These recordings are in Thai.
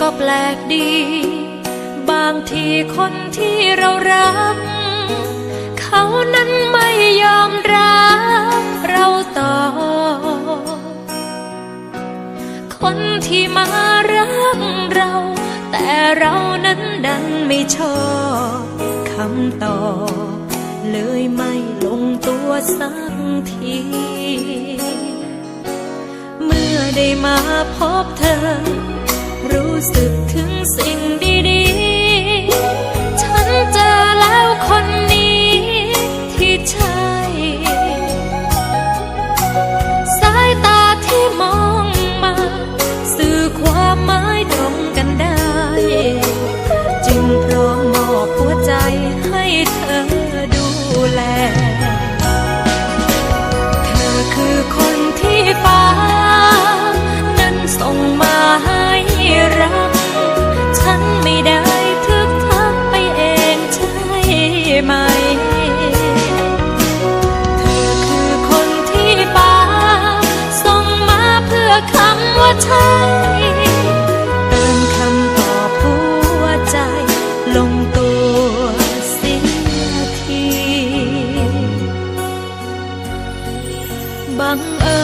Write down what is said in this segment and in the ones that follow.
ก็แปลกดี บางทีคนที่เรารัก เขานั้นไม่ยอมรักเราต่อ คนที่มารักเรา แต่เรานั้นดันไม่ชอบคำตอบเลยไม่ลงตัวสักที เมื่อได้มาพบเธอ สึกถึงสิ่ง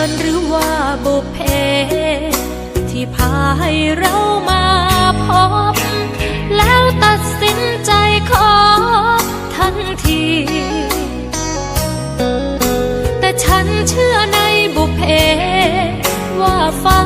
ญหรือว่าบุพเพ ที่พาให้เรามาพบ แล้วตัดสินใจขอทันที แต่ฉันเชื่อในบุพเพว่าฟ้า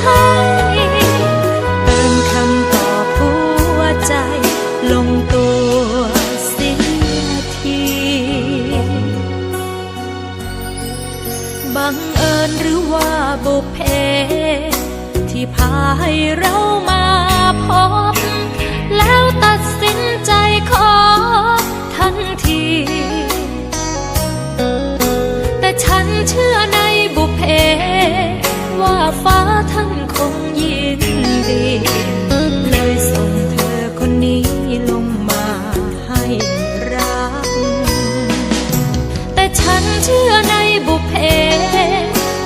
ใช่เติมคำตอบหัวใจ ลงตัวเสียทีบังเอิญหรือว่าบุพเพที่พาให้ เชื่อในบุพเพ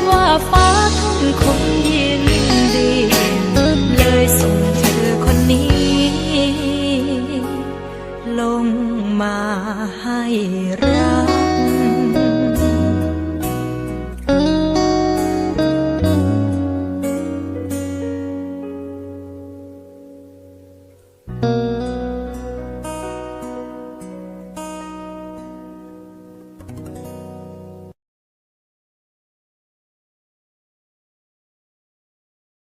ว่าฟ้าท่านคงยินดี เลยส่งเธอคนนี้ ลงมาให้รัก